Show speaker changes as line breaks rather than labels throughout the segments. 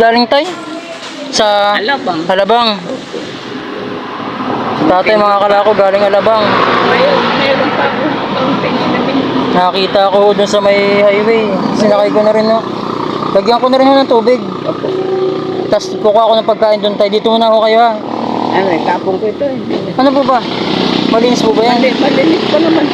galing tay? Sa
Alabang.
Alabang. Tatay mga kalako galing Alabang.
Mayroon, mayroon pa ako.
Nakakita ko dun sa may highway. Sinakay ko na rin no. Lagyan ko na rin ng tubig.
Opo.
Tapos kukuha ko ng pagkain doon tayo. Dito muna ako kayo ha.
Ano, eh, kapong ko ito. eh.
Ano po ba? Malinis po ba yan?
Mali, malinis pa naman.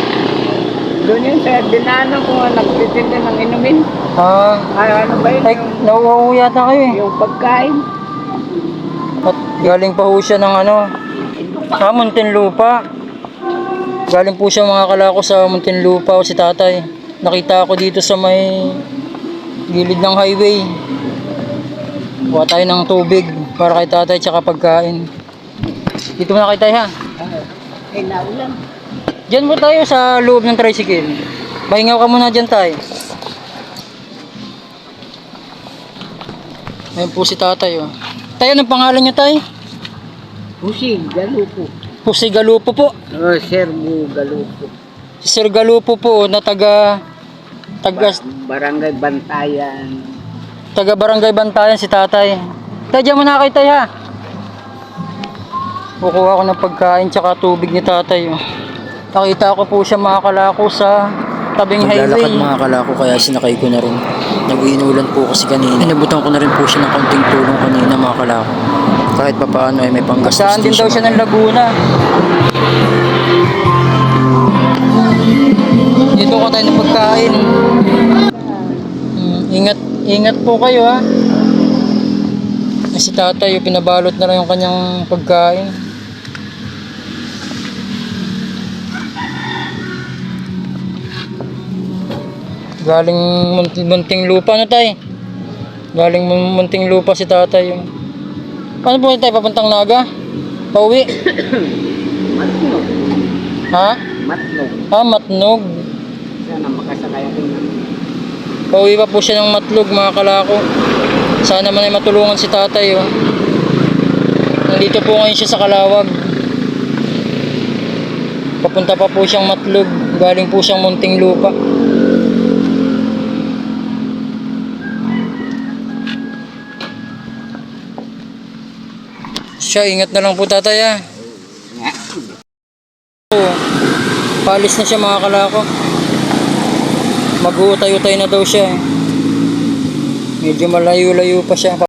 Doon yun sa dinaanan ko nga nagtitinda ng inumin.
Ah,
Ay, ano ba yun?
ay, nauuwi yata kayo eh.
yung pagkain.
At galing pa ho siya ng ano, ah, Muntinlupa. Galing po siya mga kalako sa Muntinlupa o si tatay. Nakita ako dito sa may gilid ng highway. Kuha tayo ng tubig para kay tatay tsaka pagkain. Dito muna kay tay ha.
Ay, naulan.
Diyan mo tayo sa loob ng tricycle. Pahinga ka muna dyan tay. Ayun po si tatay oh. Tay, anong pangalan niyo tay?
Pusig, galupo.
Jose Galupo po.
Oh, serbo, galupo.
Si Sir Galupo po na taga taga
Barangay Bantayan.
taga Barangay Bantayan si Tatay. Tay, diyan mo na kay Tay ha. Kukuha ko ng pagkain tsaka tubig ni Tatay. Oh. Nakita ko po siya mga kalako sa tabing highway.
Naglalakad mga kalako kaya sinakay ko na rin. Nag-iinulan po kasi kanina. Inabutan ko na rin po siya ng konting tulong kanina mga kalako. Kahit pa paano ay may panggastos
Saan din daw siya ng Laguna. Dito ko tayo ng pagkain. Hmm, ingat, ingat po kayo ha. Si tatay, yung pinabalot na lang yung kanyang pagkain. Galing munting, munting lupa na tay. Galing mun- munting lupa si tatay. Yung... Paano po tayo papuntang Naga? Pauwi?
Matnog.
Ha?
Matnog.
Ah, Matnog.
Sana makasakay ako ng
Pauwi pa po siya ng Matlog mga kalako. Sana man ay matulungan si tatay oh. Nandito po ngayon siya sa Kalawag. Papunta pa po siyang Matlog. Galing po siyang Munting Lupa. Siya, ingat na lang po tatay ah. Oo. Palis na siya mga kalako. Mag-uutay-utay na daw siya. eh. Medyo malayo-layo pa siya.